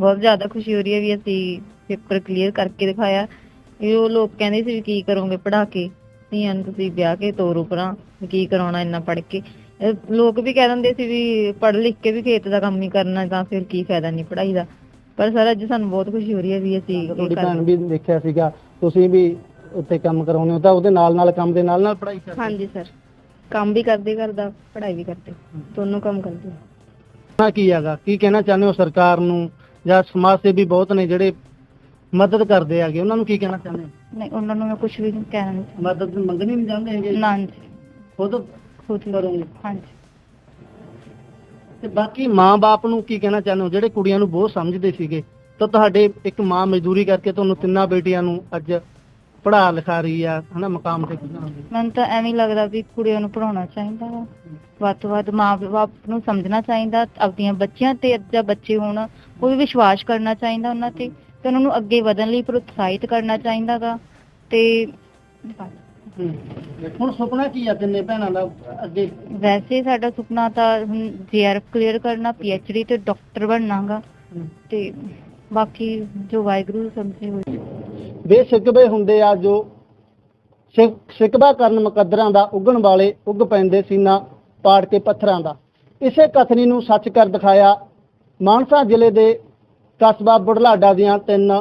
ਬਹੁਤ ਜ਼ਿਆਦਾ ਖੁਸ਼ੀ ਹੋ ਰਹੀ ਹੈ ਵੀ ਅਸੀਂ ਪੇਪਰ ਕਲੀਅਰ ਕਰਕੇ ਦਿਖਾਇਆ। ਇਹ ਉਹ ਲੋਕ ਕਹਿੰਦੇ ਸੀ ਵੀ ਕੀ ਕਰੋਗੇ ਪੜ੍ਹਾ ਕੇ। ਧੀਆਂ ਨੂੰ ਤੁਸੀਂ ਵਿਆਹ ਕੇ ਤੋਰੋ ਪਰਾਂ ਵੀ ਕੀ ਕਰਾਉਣਾ ਇੰਨਾ ਪੜ੍ਹ ਕੇ। ਇਹ ਲੋਕ ਵੀ ਕਹਿ ਦਿੰਦੇ ਸੀ ਵੀ ਪੜ੍ਹ ਲਿਖ ਕੇ ਵੀ ਖੇਤ ਦਾ ਕੰਮ ਹੀ ਕਰਨਾ ਤਾਂ ਫਿਰ ਕੀ ਫਾਇਦਾ ਨਹੀਂ ਪੜ੍ਹਾਈ ਦਾ। ਪਰ ਸਰ ਅੱਜ ਸਾਨੂੰ ਬਹੁਤ ਖੁਸ਼ੀ ਹੋ ਰਹੀ ਹੈ ਵੀ ਅਸੀਂ ਇਹ ਤੁਹਾਡੀ ਕਰ ਭੈਣ ਵੀ ਦੇਖਿਆ ਸੀਗਾ ਤੁਸੀਂ ਵੀ ਉੱਥੇ ਕੰਮ ਕਰਾਉਂਦੇ ਹੋ ਤਾਂ ਉਹਦੇ ਨਾਲ ਨਾਲ ਕੰਮ ਦੇ ਨਾਲ ਨਾਲ ਪੜ੍ਹਾਈ ਕਰਦੇ ਹੋ। ਹਾਂਜੀ ਸਰ ਕੰਮ ਵੀ ਕਰਦੇ ਕਰਦਾ ਪੜ੍ਹਾਈ ਵੀ ਕਰਦੇ। ਦੋਨੋਂ ਕੰਮ ਕਰਦੇ। ਨਾ ਕੀ ਹੈਗਾ ਕੀ ਕਹਿਣਾ ਚਾਹੁੰਦੇ ਹੋ ਸਰਕਾਰ ਨੂੰ? ਜਾਂ ਸਮਾਜ ਸੇਵੀ ਬਹੁਤ ਨੇ ਜਿਹੜੇ ਮਦਦ ਕਰਦੇ ਹੈਗੇ ਉਹਨਾਂ ਨੂੰ ਕੀ ਕਹਿਣਾ ਚਾਹੁੰਦੇ ਹੋ? ਨਹੀਂ ਉਹਨਾਂ ਨੂੰ ਮੈਂ ਕੁਝ ਵੀ ਕਹਿਣਾ ਨਹੀਂ ਮਦਦ ਮੰਗਣੀ ਨਹੀਂ ਚਾਹੁੰਦੇ ਹੈਗੇ? ਨਾ ਜੀ। ਖੁਦ ਖੁਦ ਕਰੋਗੇ? ਹਾਂਜੀ। ਤੇ ਬਾਕੀ ਮਾਂ-ਬਾਪ ਨੂੰ ਕੀ ਕਹਿਣਾ ਚਾਹੁੰਦੇ ਹੋ? ਜਿਹੜੇ ਕੁੜੀਆਂ ਨੂੰ ਬਹੁਤ ਸਮਝਦੇ ਸੀਗੇ ਤਾਂ ਤੁਹਾਡੇ ਇੱਕ ਮਾਂ ਮਜ਼ਦੂਰੀ ਕਰਕੇ ਤੁਹਾਨੂੰ ਤਿੰਨਾਂ ਬੇਟੀਆਂ ਨੂੰ ਅੱਜ ਪੜ੍ਹਾ ਲਿਖਾ ਰਹੀ ਆ ਹਨਾ ਮਕਾਮ ਤੇ ਪਹੁੰਚਾਉਂਦੀ ਮੈਨੂੰ ਤਾਂ ਐਵੇਂ ਹੀ ਲੱਗਦਾ ਵੀ ਕੁੜੀਆਂ ਨੂੰ ਪੜਾਉਣਾ ਚਾਹੀਦਾ ਵਾ। ਵੱਧ ਤੋਂ ਵੱਧ ਮਾਂ-ਬਾਪ ਨੂੰ ਸਮਝਣਾ ਚਾਹੀਦਾ ਆਪਣੀਆਂ ਬੱਚੀਆਂ ਤੇ ਜਾਂ ਬੱਚੇ ਹੋਣ ਕੋਈ ਵਿਸ਼ਵਾਸ ਕਰਨਾ ਚਾਹੀਦਾ ਉਹਨਾਂ ਤੇ ਤੇ ਉਹਨਾਂ ਨੂੰ ਅੱਗੇ ਵਧਣ ਲਈ ਪ੍ਰੋਤਸਾਹਿਤ ਕਰਨਾ ਚਾਹੀਦਾ ਗਾ ਤੇ ਹੁਣ ਸੁਪਨਾ ਕੀ ਆ ਤਿੰਨੇ ਭੈਣਾਂ ਦਾ ਅੱਗੇ? ਵੈਸੇ ਸਾਡਾ ਸੁਪਨਾ ਤਾਂ ਹੁਣ ਜੀਆਰਐਫ ਕਲੀਅਰ ਕਰਨਾ ਪੀਐਚਡੀ ਤੇ ਡਾਕਟਰ ਬਣਨਾਗਾ ਤੇ ਬਾਕੀ ਜੋ ਵਾਹਿਗੁਰੂ ਸਮਝੇ ਹੋਏ। ਬੇਸ਼ਿਕਵੇ ਹੁੰਦੇ ਆ ਜੋ ਸ਼ਿਕ- ਸ਼ਿਕਵਾ ਕਰਨ ਮੁਕੱਦਰਾਂ ਦਾ ਉੱਗਣ ਵਾਲੇ ਉੱਗ ਪੈਂਦੇ ਸੀਨਾ। ਪਾੜ ਕੇ ਪੱਥਰਾਂ ਦਾ। ਇਸੇ ਕਥਨੀ ਨੂੰ ਸੱਚ ਕਰ ਦਿਖਾਇਆ ਮਾਨਸਾ ਜ਼ਿਲ੍ਹੇ ਦੇ ਕਸਬਾ ਬੁਢਲਾਡਾ ਦੀਆਂ ਤਿੰਨ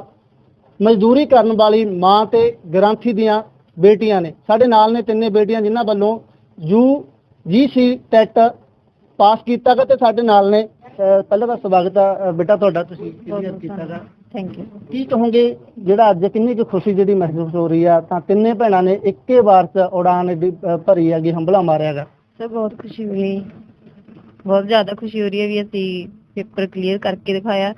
ਮਜ਼ਦੂਰੀ ਕਰਨ ਵਾਲੀ ਮਾਂ ਤੇ ਗ੍ਰੰਥੀ ਦੀਆਂ ਬੇਟੀਆਂ ਨੇ। ਸਾਡੇ ਨਾਲ ਨੇ ਤਿੰਨੇ ਬੇਟੀਆਂ ਜਿਨ੍ਹਾਂ ਵੱਲੋਂ ਯੂ ਜੀਸੀ ਟੈਟ ਪਾਸ ਕੀਤਾ ਗਾ ਤੇ ਸਾਡੇ ਨਾਲ ਨੇ ਪਹਿਲਾਂ ਤਾਂ ਸਵਾਗਤ ਆ ਬੇਟਾ ਤੁਹਾਡਾ ਤੁਸੀਂ ਕੀਤਾ ਗਾ ਥੈਂਕ ਯੂ ਕੀ ਕਹੋਗੇ ਜਿਹੜਾ ਅੱਜ ਕਿੰਨੀ ਕੁ ਖੁਸ਼ੀ ਜਿਹੜੀ ਮਹਿਸੂਸ ਹੋ ਰਹੀ ਆ ਤਾਂ ਤਿੰਨੇ ਭੈਣਾਂ ਨੇ ਇੱਕੇ ਵਾਰ ਚ ਉਡਾਨ ਭਰੀ ਹੈਗੀ ਹੰਬਲਾ ਮਾਰਿਆਗਾ ਸਰ, ਬਹੁਤ ਖੁਸ਼ੀ ਹੋਈ। ਬਹੁਤ ਜ਼ਿਆਦਾ ਖੁਸ਼ੀ ਹੋ ਰਹੀ ਹੈ ਵੀ ਅਸੀਂ ਪੇਪਰ ਕਲੀਅਰ ਕਰਕੇ ਦਿਖਾਇਆ।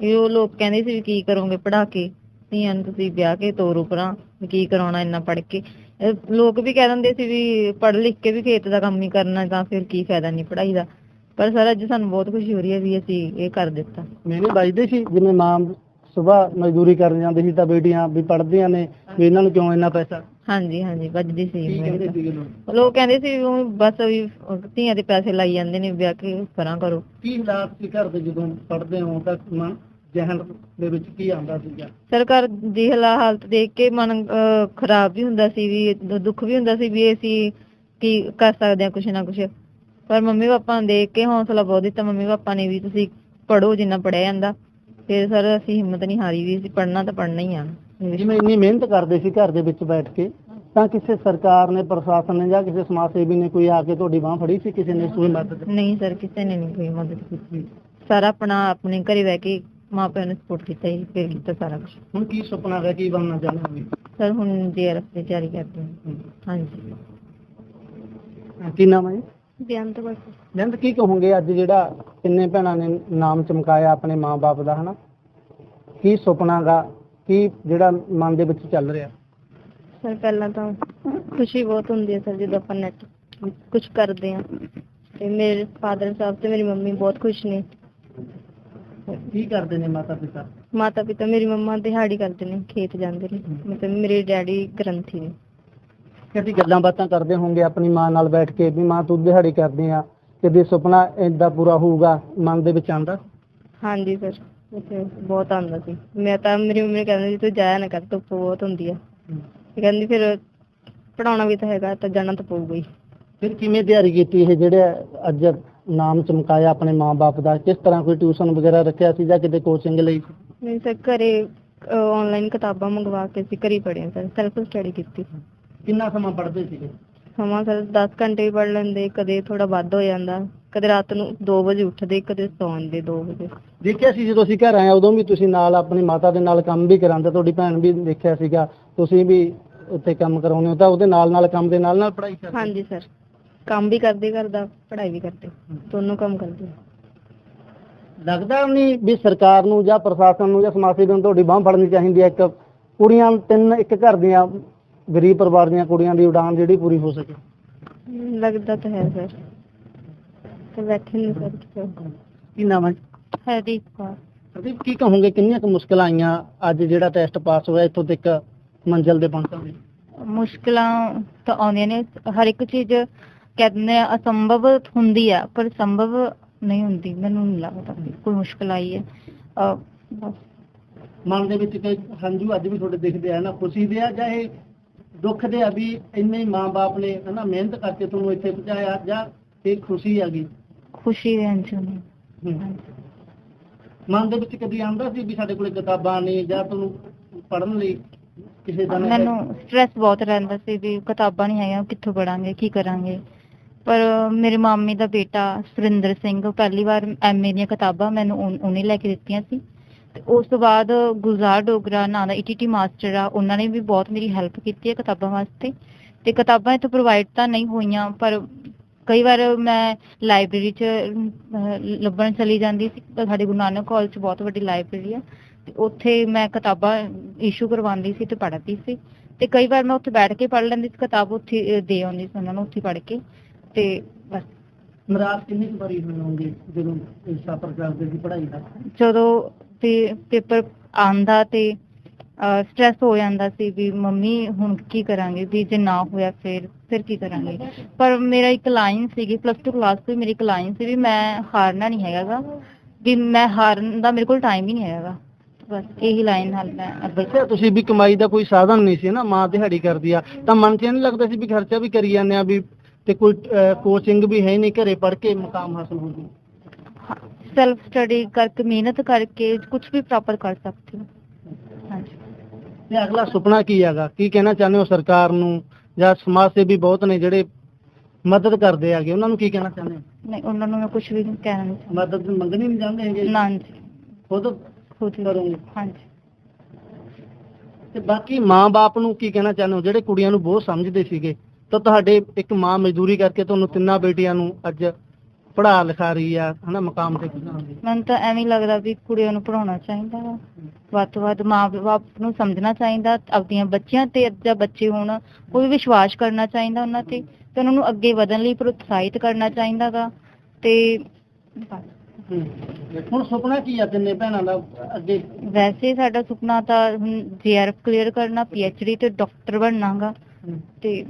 ਇਹ ਉਹ ਲੋਕ ਕਹਿੰਦੇ ਸੀ ਵੀ ਕੀ ਕਰੋਗੇ ਪੜ੍ਹਾ ਕੇ। ਧੀਆਂ ਨੂੰ ਤੁਸੀਂ ਵਿਆਹ ਕੇ ਤੋਰੋ ਪਰਾਂ ਵੀ ਕੀ ਕਰਾਉਣਾ ਇੰਨਾ ਪੜ ਕੇ। ਇਹ ਲੋਕ ਵੀ ਕਹਿ ਦਿੰਦੇ ਸੀ ਵੀ ਪੜ੍ਹ ਲਿਖ ਕੇ ਵੀ ਖੇਤ ਦਾ ਕੰਮ ਹੀ ਕਰਨਾ, ਤਾਂ ਫਿਰ ਕੀ ਫਾਇਦਾ ਨਹੀਂ ਪੜ੍ਹਾਈ ਦਾ। ਪਰ ਸਰ, ਅੱਜ ਸਾਨੂੰ ਬਹੁਤ ਖੁਸ਼ੀ ਹੋ ਰਹੀ ਹੈ ਵੀ ਅਸੀਂ ਇਹ ਕਰ ਦਿੱਤਾ। ਮੈਨੇ ਵੱਜਦੇ ਸੀ, ਜਿਵੇਂ ਮਾਂ ਸਵੇਰ ਮਜ਼ਦੂਰੀ ਕਰਨ ਜਾਂਦੀ ਸੀ ਤਾਂ ਬੇਟੀਆਂ ਵੀ ਪੜ੍ਹਦੀਆਂ ਨੇ ਵੀ ਇਹਨਾਂ ਨੂੰ ਕਿਉਂ ਇੰਨਾ ਪੈਸਾ? ਹਾਂਜੀ ਹਾਂਜੀ ਵੱਜਦੀ ਸੀ ਕੀ ਕਹਿੰਦੇ ਸੀਗੇ ਲੋਕ? ਲੋਕ ਕਹਿੰਦੇ ਸੀ ਵੀ ਬਸ ਵੀ ਧੀਆਂ ਦੇ ਪੈਸੇ ਲਾਈ ਜਾਂਦੇ ਨੇ ਵਿਆਹ ਕੇ ਪਰਾਂ ਕਰੋ। ਕੀ ਹਾਲਾਤ ਸੀ ਘਰ ਦੇ ਜਦੋਂ ਪੜ੍ਹਦੇ ਹੋ ਤਾਂ ਮਨ ਜਹਨ ਦੇ ਵਿੱਚ ਕੀ ਆਉਂਦਾ ਸੀਗਾ? ਸਰਕਾਰ ਦੀ ਹਾਲਾ- ਹਾਲਤ ਦੇਖ ਕੇ ਮਨ ਅਹ, ਖਰਾਬ ਵੀ ਹੁੰਦਾ ਸੀ ਵੀ ਦੁ- ਦੁੱਖ ਵੀ ਹੁੰਦਾ ਸੀ ਵੀ ਅਸੀਂ ਕੀ ਕਰ ਸਕਦੇ ਹਾਂ ਕੁਛ ਨਾ ਕੁਛ। ਪਰ ਮੰਮੀ ਪਾਪਾ ਨੂੰ ਦੇਖ ਕੇ ਹੌਸਲਾ ਬਹੁਤ ਦਿੱਤਾ ਮੰਮੀ ਪਾਪਾ ਨੇ ਵੀ ਤੁਸੀਂ ਪੜੋ ਜਿੰਨਾ ਪੜਿਆ ਜਾਂਦਾ। ਫਿਰ ਸਰ ਅਸੀਂ ਹਿੰਮਤ ਨਹੀਂ ਹਾਰੀ ਵੀ ਅਸੀਂ ਪੜਨਾ ਤਾਂ ਪੜਨਾ ਹੀ ਆ। ਜਿਵੇਂ ਇੰਨੀ ਮਿਹਨਤ ਕਰਦੇ ਸੀ ਘਰ ਦੇ ਵਿੱਚ ਬੈਠ ਕੇ ਤਾਂ ਕਿਸੇ ਸਰਕਾਰ ਨੇ ਪ੍ਰਸ਼ਾਸਨ ਨੇ ਜਾਂ ਕਿਸੇ ਸਮਾਜ ਸੇਵੀ ਨੇ ਕੋਈ ਆ ਕੇ ਤੁਹਾਡੀ ਬਾਹ ਫੜੀ ਸੀ ਕਿਸੇ ਨੇ ਕੋਈ ਮਦਦ ਨਹੀਂ ਸਰ ਕਿਸੇ ਨੇ ਨਹੀਂ ਕੋਈ ਮਦਦ ਕੀਤੀ। ਸਾਰਾ ਆਪਣਾ ਆਪਣੇ ਘਰੇ ਬਹਿ ਕੇ ਮਾਪਿਆਂ ਨੇ ਸਪੋਰਟ ਕੀਤਾ ਹੀ ਫਿਰ ਕੀਤਾ ਸਾਰਾ ਕੁਛ। ਹੁਣ ਕੀ ਸੁਪਨਾ ਹੈ ਕੀ ਬਣਨਾ ਚਾਹੁੰਦੇ ਹੋ ਸਰ ਹੁਣ ਜੀਆਰਐਫ ਦੀ ਤਿਆਰੀ ਕਰਦੇ ਹਾਂ। ਹਾਂਜੀ। ਕੀ ਨਾਮ ਹੈ ਜੀ ਬਿਆਨ ਤੋਂ ਬਸ। ਜੰਦ ਕੀ ਕਹੋਗੇ? ਅੱਜ ਜਿਹੜਾ ਤਿੰਨੇ ਭੈਣਾਂ ਨੇ ਨਾਮ ਚਮਕਾਇਆ ਆਪਣੇ ਮਾਪੇ ਦਾ ਹਨਾ? ਕੀ ਸੁਪਨਾ ਗਾ ਕੀ ਜਿਹੜਾ ਮਨ ਦੇ ਵਿੱਚ ਚੱਲ ਰਿਹਾ? ਸਰ ਪਹਿਲਾਂ ਤਾਂ ਖੁਸ਼ੀ ਬਹੁਤ ਹੁੰਦੀ ਹੈ ਸਰ ਜਦੋਂ ਆਪਾਂ ਨੈਟ ਕੁਝ ਕਰਦੇ ਆ ਤੇ ਮੇਰੇ ਫਾਦਰ ਸਾਹਿਬ ਤੇ ਮੇਰੀ ਮੰਮੀ ਬਹੁਤ ਖੁਸ਼ ਨੇ। ਕੀ ਕਰਦੇ ਨੇ ਮਾਤਾ ਪਿਤਾ? ਮਾਤਾ ਪਿਤਾ ਮੇਰੀ ਮੰਮਾ ਦਿਹਾੜੀ ਕਰਦੇ ਨੇ ਖੇਤ ਜਾਂਦੇ ਨੇ। ਮਤਲਬ ਮੇਰੇ ਡੈਡੀ ਗ੍ਰੰਥੀ ਨੇ। ਕਦੀ ਗੱਲਾਂ ਬਾਤਾਂ ਕਰਦੇ ਹੋਣਗੇ ਆਪਣੀ ਮਾਂ ਨਾਲ ਬੈਠ ਕੇ ਵੀ ਮਾਂ ਤੂੰ ਦਿਹਾੜੀ ਕਰਦੀ ਆ ਕਦੇ ਸੁਪਨਾ ਏਦਾਂ ਪੂਰਾ ਹੋਊਗਾ ਮਨ ਦੇ ਵਿੱਚ ਆਂਦਾ ਹਾਂਜੀ ਸਰ ਬਹੁਤ ਆਉਂਦਾ ਸੀ। ਮੈਂ ਤਾਂ ਮੇਰੀ ਮੰਮੀ ਕਹਿੰਦੀ ਸੀ ਤੂੰ ਜਾਇਆ ਨਾ ਕਰ ਧੁੱਪ ਬਹੁਤ ਹੁੰਦੀ ਆ। ਤੇ ਕਹਿੰਦੀ ਫਿਰ ਪੜਾਉਣਾ ਵੀ ਤਾਂ ਹੈਗਾ ਤਾਂ ਜਾਣਾ ਤਾਂ ਪਊਗਾ ਹੀ। ਫਿਰ ਕਿਵੇਂ ਤਿਆਰੀ ਕੀਤੀ ਇਹ ਜਿਹੜੇ ਅੱਜ ਨਾਮ ਚਮਕਾਇਆ ਆਪਣੇ ਮਾਪੇ ਦਾ? ਕਿਸ ਤਰ੍ਹਾਂ ਕੋਈ ਟਿਊਸ਼ਨ ਵਗੈਰਾ ਰੱਖਿਆ ਸੀ ਜਾਂ ਕਿਤੇ ਕੋਚਿੰਗ ਲਈ? ਨਹੀਂ ਸਰ ਘਰੇ ਆਨਲਾਈਨ ਕਿਤਾਬਾਂ ਮੰਗਵਾ ਕੇ ਅਸੀਂ ਘਰੇ ਪੜ੍ਹੇ ਸਰ ਸੈਲਫ ਸਟੱਡੀ ਕੀਤੀ। ਕਿੰਨਾ ਸਮਾਂ ਪੜ੍ਹਦੇ ਸੀਗੇ? ਸਮਾਂ ਸਰ 10 ਘੰਟੇ ਵੀ ਪੜ੍ਹ ਲੈਂਦੇ ਕਦੇ ਥੋੜਾ ਵੱਧ ਹੋ ਜਾਂਦਾ ਕਦੇ ਰਾਤ ਨੂੰ 2 ਵਜੇ ਉੱਠਦੇ ਕਦੇ ਸੌਂਦੇ 2 ਵਜੇ। ਦੇਖਿਆ ਸੀ ਜਦੋਂ ਅਸੀਂ ਘਰ ਆਏ ਉਦੋਂ ਵੀ ਤੁਸੀਂ ਨਾਲ ਆਪਣੀ ਮਾਤਾ ਦੇ ਨਾਲ ਕੰਮ ਵੀ ਕਰਾਉਂਦੇ ਤੁਹਾਡੀ ਭੈਣ ਵੀ ਦੇਖਿਆ ਸੀਗਾ ਤੁਸੀਂ ਵੀ ਉੱਥੇ ਕੰਮ ਕਰਾਉਂਦੇ ਹੋ ਤਾਂ ਉਹਦੇ ਨਾਲ ਨਾਲ ਕੰਮ ਦੇ ਨਾਲ ਨਾਲ ਪੜ੍ਹਾਈ ਕਰਦੇ? ਹਾਂਜੀ ਸਰ ਕੰਮ ਵੀ ਕਰਦੇ ਕਰਦਾ ਪੜ੍ਹਾਈ ਵੀ ਕਰਦੇ ਦੋਨੋਂ ਕੰਮ ਕਰਦੇ। ਲੱਗਦਾ ਨਹੀਂ ਵੀ ਸਰਕਾਰ ਨੂੰ ਜਾਂ ਪ੍ਰਸ਼ਾਸਨ ਨੂੰ ਜਾਂ ਸਮਾਜ ਸੇਵੀਆਂ ਨੂੰ ਤੁਹਾਡੀ ਬਾਹ ਫੜਨੀ ਚਾਹੀਦੀ ਹੈ ਇੱਕ ਕੁੜੀਆਂ ਤਿੰਨ ਇੱਕ ਘਰ ਦੀਆਂ ਗਰੀਬ ਪਰਿਵਾਰ ਦੀਆਂ ਕੁੜੀਆਂ ਦੀ ਉਡਾਨ ਜਿਹੜੀ ਪੂਰੀ ਹੋ ਸਕੇ। ਲੱਗਦਾ ਤਾਂ ਹੈ ਸਰ। ਤੇ ਬੈਠੇ ਨੇ ਸਰ ਕਿਤੇ। ਕੀ ਨਾਮ ਹੈ ਹਰਦੀਪ ਕੌਰ। ਪ੍ਰਦੀਪ ਕੀ ਕਹੋਗੇ ਕਿੰਨੀਆਂ ਕੁ ਮੁਸ਼ਕਲਾਂ ਆਈਆਂ ਅੱਜ ਜਿਹੜਾ ਟੈਸਟ ਪਾਸ ਹੋਇਆ ਇੱਥੋਂ ਤੱਕ ਮੰਜ਼ਿਲ ਦੇ ਪਹੁੰਚਣ ਲਈ? ਮੁਸ਼ਕਲਾਂ ਤਾਂ ਆਉਂਦੀਆਂ ਨੇ। ਹਰ ਇੱਕ ਚੀਜ਼ ਕਹਿੰਦੇ ਆ ਅਸੰਭਵ ਹੁੰਦੀ ਆ ਪਰ ਸੰਭਵ ਨਹੀਂ ਹੁੰਦੀ। ਮੈਨੂੰ ਨਹੀਂ ਲੱਗਦਾ ਵੀ ਕੋਈ ਮੁਸ਼ਕਲ ਆਈ ਹੈ। ਅਹ ਬਸ ਮਨ ਦੇ ਵਿੱਚ ਕਈ ਹੰਝੂ ਅੱਜ ਵੀ ਤੁਹਾਡੇ ਦਿਖਦੇ ਆ ਨਾ? ਖੁਸ਼ੀ ਦੇ ਆ ਜਾਂ ਇਹ ਦੁੱਖ ਦੇ ਵੀ ਇੰਨੇ ਮਾਂ-ਬਾਪ ਨੇ ਹਨਾ ਮਿਹਨਤ ਕਰਕੇ ਤੁਹਾਨੂੰ ਇੱਥੇ ਪਹੁੰਚਾਇਆ ਜਾਂ ਇਹ ਖੁਸ਼ੀ ਆ ਗਈ। ਖੁਸ਼ੀ ਦੇ ਅੰਚੂ ਨੇ ਹੂੰ। ਮਨ ਦੇ ਵਿੱਚ ਕਦੀ ਆਉਂਦਾ ਸੀ ਵੀ ਸਾਡੇ ਕੋਲੇ ਕਿਤਾਬਾਂ ਨਹੀਂ ਜਾਂ ਤੁਹਾਨੂੰ ਪੜ੍ਹਨ ਲਈ ਕਿਸੇ ਦਾ ਮੈਨੂੰ ਸਟ੍ਰੈਸ ਬਹੁਤ ਰਹਿੰਦਾ ਸੀ ਵੀ ਕਿਤਾਬਾਂ ਨਹੀਂ ਹੈਗੀਆਂ ਕਿੱਥੋਂ ਪੜਾਂਗੇ ਕੀ ਕਰਾਂਗੇ? ਪਰ ਮੇਰੇ ਮਾਮੀ ਦਾ ਬੇਟਾ ਸੁਰਿੰਦਰ ਸਿੰਘ ਪਹਿਲੀ ਵਾਰ ਐਮਏ ਦੀਆਂ ਕਿਤਾਬਾਂ ਮੈਨੂੰ ਉਹਨੇ ਲੈ ਕੇ ਦਿੱਤੀਆਂ ਸੀ। ਤੇ ਉਸ ਤੋਂ ਬਾਅਦ ਗੁਲਜ਼ਾਰ ਡੋਗਰਾ ਨਾਂ ਦਾ ਈਟੀਟੀ ਮਾਸਟਰ ਆ ਉਹਨਾਂ ਨੇ ਵੀ ਬਹੁਤ ਮੇਰੀ ਹੈਲਪ ਕੀਤੀ ਹੈ ਕਿਤਾਬਾਂ ਵਾਸਤੇ। ਤੇ ਕਿਤਾਬਾਂ ਇੱਥੋਂ ਪ੍ਰੋਵਾਈਡ ਤਾਂ ਨਹੀਂ ਹੋਈਆਂ ਪਰ ਕਈ ਵਾਰ ਮੈਂ ਲਾਇਬ੍ਰੇਰੀ 'ਚ ਲੱਭਣ ਚਲੀ ਜਾਂਦੀ ਸੀ। ਸਾਡੇ ਗੁਰੂ ਨਾਨਕ ਕਾਲਜ 'ਚ ਬਹੁਤ ਵੱਡੀ ਲਾਇਬ੍ਰੇਰੀ ਆ। ਤੇ ਉੱਥੇ ਮੈਂ ਕਿਤਾਬਾਂ ਇਸ਼ੂ ਕਰਵਾਉਂਦੀ ਸੀ ਤੇ ਪੜ੍ਹਦੀ ਸੀ। ਤੇ ਕਈ ਵਾਰ ਮੈਂ ਉੱਥੇ ਬੈਠ ਕੇ ਪੜ੍ਹ ਲੈਂਦੀ ਸੀ ਕਿਤਾਬ ਉੱਥੇ ਦੇ ਆਉਂਦੀ ਸੀ ਉਹਨਾਂ ਨੂੰ ਉੱਥੇ ਪੜ੍ਹ ਕੇ। ਤੇ ਬਸ। ਨਿਰਾਸ਼ ਕਿੰਨੀ ਵਾਰੀ ਹੋਣਗੇ ਜਦੋਂ ਇਹ ਸਫ਼ਰ ਕਰਦੇ ਸੀ ਪੜ੍ਹਾਈ ਦਾ ਜਦੋਂ ਪੇ- ਪੇਪਰ ਆਂਦਾ ਤੇ ਸਟ੍ਰੈਸ ਹੋ ਜਾਂਦਾ ਸੀ ਵੀ ਮੰਮੀ ਹੁਣ ਕੀ ਕਰਾਂਗੇ, ਵੀ ਜੇ ਨਾ ਹੋਇਆ ਫਿਰ ਫਿਰ ਕੀ ਕਰਾਂਗੇ। ਪਰ ਮੇਰਾ ਇੱਕ ਲਾਈਨ ਸੀਗੀ ਪਲੱਸ 2 ਕਲਾਸ ਤੋਂ ਮੇਰੀ ਇੱਕ ਲਾਈਨ ਸੀ ਵੀ ਮੈਂ ਹਾਰਨਾ ਨਹੀਂ ਹੈਗਾਗਾ, ਵੀ ਮੈਂ ਹਾਰਨ ਦਾ ਮੇਰੇ ਕੋਲ ਟਾਈਮ ਹੀ ਨਹੀਂ ਹੈਗਾ ਬਸ ਇਹੀ ਲਾਈਨ ਨਾਲ ਮੈਂ ਅੱਗੇ ਤੁਸੀਂ ਵੀ ਕਮਾਈ ਦਾ ਕੋਈ ਸਾਧਨ ਨਹੀਂ ਸੀ ਨਾ, ਮਾਂ ਦਿਹਾੜੀ ਕਰਦੀ ਆ। ਤਾਂ ਮਨ 'ਚ ਇਹ ਨਹੀਂ ਲੱਗਦਾ ਸੀ ਵੀ ਖਰਚਾ ਵੀ ਕਰੀ ਜਾਂਦੇ ਆ ਵੀ ਤੇ ਕੋਈ ਕੋਚਿੰਗ ਵੀ ਹੈ ਨਹੀਂ ਘਰੇ ਪੜ੍ਹ ਕੇ ਮੁਕਾਮ ਹਾਸਲ ਹੋ ਜੂ ਸੈਲਫ ਸਟੱਡੀ ਕਰਕੇ ਮਿਹਨਤ ਕਰਕੇ ਕੁਝ ਵੀ ਪ੍ਰਾਪਤ ਕਰ ਸਕਤੀ ਹੂੰ। ਹਾਂਜੀ। ਤੇ ਅਗਲਾ ਸੁਪਨਾ ਕੀ ਹੈਗਾ? ਕੀ ਕਹਿਣਾ ਚਾਹੁੰਦੇ ਹੋ ਸਰਕਾਰ ਨੂੰ? ਜਾਂ ਸਮਾਜ ਸੇਵੀ ਬਹੁਤ ਨੇ ਜਿਹੜੇ ਮਦਦ ਕਰਦੇ ਆਗੇ ਉਹਨਾਂ ਨੂੰ ਕੀ ਕਹਿਣਾ ਚਾਹੁੰਦੇ ਹੋ? ਨਹੀਂ ਉਹਨਾਂ ਨੂੰ ਮੈਂ ਕੁਝ ਵੀ ਕਹਿਣਾ ਨਹੀਂ ਚਾਹੁੰਦੀ। ਮਦਦ ਮੰਗਣੀ ਨਹੀਂ ਚਾਹੁੰਦੇ ਹੈਗੇ? ਨਾ ਜੀ। ਖੁਦ ਖੁਦ ਹੀ। ਕਰੋਗੇ? ਹਾਂਜੀ। ਤੇ ਬਾਕੀ ਮਾਂ-ਬਾਪ ਨੂੰ ਕੀ ਕਹਿਣਾ ਚਾਹੁੰਦੇ ਹੋ? ਜਿਹੜੇ ਕੁੜੀਆਂ ਨੂੰ ਬਹੁਤ ਸਮਝਦੇ ਸੀਗੇ ਤਾਂ ਤੁਹਾਡੇ ਇੱਕ ਮਾਂ ਮਜ਼ਦੂਰੀ ਕਰਕੇ ਤੁਹਾਨੂੰ ਤਿੰਨਾਂ ਬੇਟੀਆਂ ਨੂੰ ਅੱਜ ਪੜ੍ਹਾ ਲਿਖਾ ਰਹੀ ਆ ਹਨਾ ਮਕਾਮ ਤੇ ਪਹੁੰਚਾਉਂਦੀ ਮੈਨੂੰ ਤਾਂ ਐਵੇਂ ਹੀ ਲੱਗਦਾ ਵੀ ਕੁੜੀਆਂ ਨੂੰ ਪੜਾਉਣਾ ਚਾਹੀਦਾ ਵਾ। ਵੱਧ ਤੋਂ ਵੱਧ ਮਾਂ-ਬਾਪ ਨੂੰ ਸਮਝਣਾ ਚਾਹੀਦਾ ਆਪਣੀਆਂ ਬੱਚੀਆਂ ਤੇ ਜਾਂ ਬੱਚੇ ਹੋਣ ਕੋਈ ਵਿਸ਼ਵਾਸ ਕਰਨਾ ਚਾਹੀਦਾ ਉਹਨਾਂ ਤੇ ਤੇ ਉਹਨਾਂ ਨੂੰ ਅੱਗੇ ਵਧਣ ਲਈ ਪ੍ਰੋਤਸਾਹਿਤ ਕਰਨਾ ਚਾਹੀਦਾ ਗਾ ਤੇ ਬਸ। ਹੁਣ ਸੁਪਨਾ ਕੀ ਆ ਤਿੰਨੇ ਭੈਣਾਂ ਦਾ ਅੱਗੇ? ਵੈਸੇ ਸਾਡਾ ਸੁਪਨਾ ਤਾਂ ਹੁਣ ਜੀਆਰਐਫ ਕਲੀਅਰ ਕਰਨਾ ਪੀਐਚਡੀ ਤੇ ਡਾਕਟਰ ਬਣਨਾਗਾ ਤੇ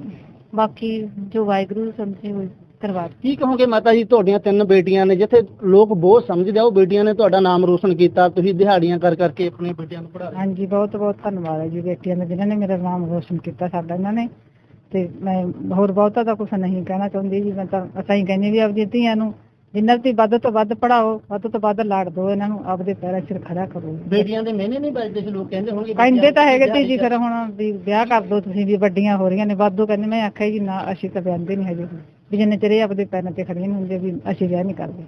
ਬਾਕੀ ਜੋ ਵਾਹਿਗੁਰੂ ਸਮਝੇ ਹੋਏ। ਦਿਓ। ਕੀ ਕਹੋਗੇ ਮਾਤਾ ਜੀ ਤੁਹਾਡੀਆਂ ਤਿੰਨ ਬੇਟੀਆਂ ਨੇ ਜਿੱਥੇ ਲੋਕ ਬਹੁਤ ਸਮਝਦੇ ਆ ਉਹ ਬੇਟੀਆਂ ਨੇ ਤੁਹਾਡਾ ਨਾਮ ਰੋਸ਼ਨ ਕੀਤਾ ਤੁਸੀਂ ਦਿਹਾੜੀਆਂ ਕਰ ਕਰਕੇ ਆਪਣੇ ਬੇਟਿਆਂ ਨੂੰ ਪੜ੍ਹਾ ਰਹੇ। ਹਾਂਜੀ ਬਹੁਤ ਬਹੁਤ ਧੰਨਵਾਦ ਹੈ ਜੀ ਬੇਟੀਆਂ ਦਾ ਜਿਨ੍ਹਾਂ ਨੇ ਮੇਰਾ ਨਾਮ ਰੋਸ਼ਨ ਕੀਤਾ ਸਾਡਾ ਇਹਨਾਂ ਨੇ ਤੇ ਮੈਂ ਹੋਰ ਬਹੁਤਾ ਤਾਂ ਕੁਝ ਨਹੀਂ ਕਹਿਣਾ ਚਾਹੁੰਦੀ ਜੀ ਮੈਂ ਤਾਂ ਅਸਾਂ ਹੀ ਕਹਿੰਦੀ ਵੀ ਆਪਦੀਆਂ ਧੀਆਂ ਨੂੰ ਜਿੰਨਾ ਤੁਸੀਂ ਵੱਧ ਤੋਂ ਵੱਧ ਪੜਾਓ ਵੱਧ ਤੋਂ ਵੱਧ ਲਾੜ ਦਿਓ ਇਹਨਾਂ ਨੂੰ ਆਪਦੇ ਪੈਰਾਂ 'ਚ ਖੜਾ ਕਰੋ ਬੇਟੀਆਂ ਦੇ ਮਹੀਨੇ ਨਹੀਂ ਬਚਦੇ ਸੀ ਲੋਕ ਕਹਿੰਦੇ ਹੋਣਗੇ ਕਹਿੰਦੇ ਤਾਂ ਹੈਗੇ ਤੇ ਜੀ ਫਿਰ ਹੁਣ ਵੀ ਵਿਆਹ ਕਰ ਦਿਓ ਤੁਸੀਂ ਵੀ ਵੱਡੀਆਂ ਹੋ ਰਹੀਆਂ ਨੇ ਵਾਧੂ ਕਹਿੰਦੇ ਮੈਂ ਆਖਿਆ ਜੀ ਨਾ ਅਸੀਂ ਤਾਂ ਵਿਆਹਦੇ ਨਹੀਂ ਹਜੇ ਵੀ ਜਿੰਨੇ ਚਿਰ ਇਹ ਆਪਦੇ ਪੈਰਾਂ ਤੇ ਖੜੀਆਂ ਨਹੀਂ ਹੁੰਦੀਆਂ ਵੀ ਅਸੀਂ ਵਿਆਹ ਨਹੀਂ ਕਰਦੇ।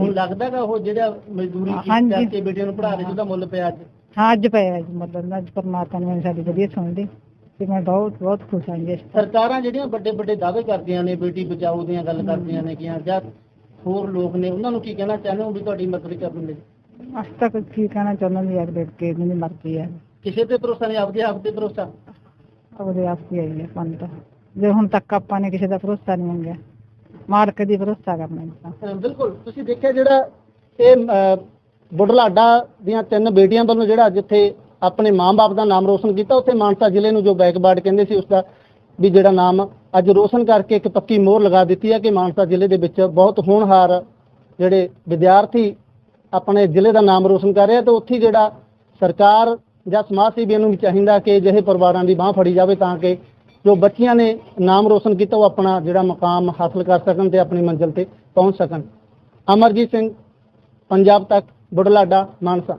ਹੁਣ ਲੱਗਦਾਗਾ ਉਹ ਜਿਹੜਾ ਮਜ਼ਦੂਰੀ ਹਾਂਜੀ। ਕਰਕੇ ਬੇਟੀਆਂ ਨੂੰ ਪੜ੍ਹਾ ਰਹੇ ਸੀ ਉਹਦਾ ਮੁੱਲ ਪਿਆ ਅੱਜ। ਹਾਂ ਅੱਜ ਪਿਆ ਜੀ ਮਤਲਬ ਅੱਜ ਪਰਮਾਤਮਾ ਨੇ ਮੈਨੂੰ ਸਾਡੀ ਵਧੀਆ ਸੁਣ ਲਈ ਤੇ ਮੈਂ ਬਹੁਤ ਬਹੁਤ ਖੁਸ਼ ਹਾਂ ਜੀ। ਇਸ ਤੋਂ। ਸਰਕਾਰਾਂ ਜਿਹੜੀਆਂ ਵੱਡੇ ਵੱਡੇ ਦਾਅਵੇ ਕਰਦੀਆਂ ਨੇ ਬੇਟੀ ਬਚਾਓ ਦੀਆਂ ਗੱਲ ਕਰਦੀਆਂ ਨੇ ਕਿ ਜਾਂ ਹੋਰ ਲੋਕ ਨੇ ਉਹਨਾਂ ਨੂੰ ਕੀ ਕਹਿਣਾ ਚਾਹੁੰਦੇ ਹੋ ਵੀ ਤੁਹਾਡੀ ਮਦਦ ਕਰਨ ਲਈ? ਅੱਜ ਤੱਕ ਕੀ ਕਹਿਣਾ ਚਾਹੁੰਦਾ ਵੀ ਅਗਲੇ ਕੇ ਮੇਰੀ ਮਰਜ਼ੀ ਹੈ। ਕਿਸੇ ਤੇ ਭਰੋਸਾ ਨਹੀਂ ਆਪਦੇ ਆਪ ਤੇ ਭਰੋਸਾ? ਉਹਦੇ ਆਪ ਹੀ ਆਈ ਹੈ ਪੰਨ ਤਾਂ। ਜੇ ਹੁਣ ਤੱਕ ਆਪਾਂ ਨੇ ਕਿਸੇ ਦਾ ਭਰੋਸਾ ਨਹੀਂ ਮੰਗਿਆ ਮਾਲਕ ਦੀ ਭਰੋਸਾ ਕਰਨਾ ਇਨਸਾਨ ਬਿਲਕੁਲ। ਤੁਸੀਂ ਦੇਖਿਆ ਜਿਹੜਾ ਇਹ ਅਹ, ਦੀਆਂ ਤਿੰਨ ਬੇਟੀਆਂ ਵੱਲੋਂ ਜਿਹੜਾ ਜਿੱਥੇ ਆਪਣੇ ਮਾਂ-ਬਾਪ ਦਾ ਨਾਮ ਰੋਸ਼ਨ ਕੀਤਾ ਉੱਥੇ ਮਾਨਸਾ ਜ਼ਿਲ੍ਹੇ ਨੂੰ ਜੋ ਬੈਕਵਰਡ ਕਹਿੰਦੇ ਸੀ ਉਸ ਦਾ ਵੀ ਜਿਹੜਾ ਨਾਮ ਅੱਜ ਰੋਸ਼ਨ ਕਰਕੇ ਇੱਕ ਪੱਕੀ ਮੋਹਰ ਲਗਾ ਦਿੱਤੀ ਹੈ ਕਿ ਮਾਨਸਾ ਜ਼ਿਲ੍ਹੇ ਦੇ ਵਿੱਚ ਬਹੁਤ ਹੋਣਹਾਰ ਜਿਹੜੇ ਵਿਦਿਆਰਥੀ ਆਪਣੇ ਜ਼ਿਲ੍ਹੇ ਦਾ ਨਾਮ ਰੋਸ਼ਨ ਕਰ ਰਿਹਾ ਤੇ ਉੱਥੇ ਜਿਹੜਾ ਸਰਕਾਰ ਜਾਂ ਸਮਾਜ ਸੇਵੀਆਂ ਨੂੰ ਵੀ ਚਾਹੀਦਾ ਕਿ ਅਜਿਹੇ ਪਰਿਵਾਰਾਂ ਦੀ ਬਾਹ ਫੜੀ ਜਾਵੇ ਤਾਂ ਕਿ ਜੋ ਬੱਚੀਆਂ ਨੇ ਨਾਮ ਰੋਸ਼ਨ ਕੀਤਾ ਉਹ ਆਪਣਾ ਜਿਹੜਾ ਮਕਾਮ ਹਾਸਲ ਕਰ ਸਕਣ ਤੇ ਆਪਣੀ ਮੰਜ਼ਿਲ ਤੇ ਪਹੁੰਚ ਸਕਣ। ਅਮਰਜੀਤ ਸਿੰਘ, ਪੰਜਾਬ ਤੱਕ, ਬੁਢਲਾਡਾ, ਮਾਨਸਾ।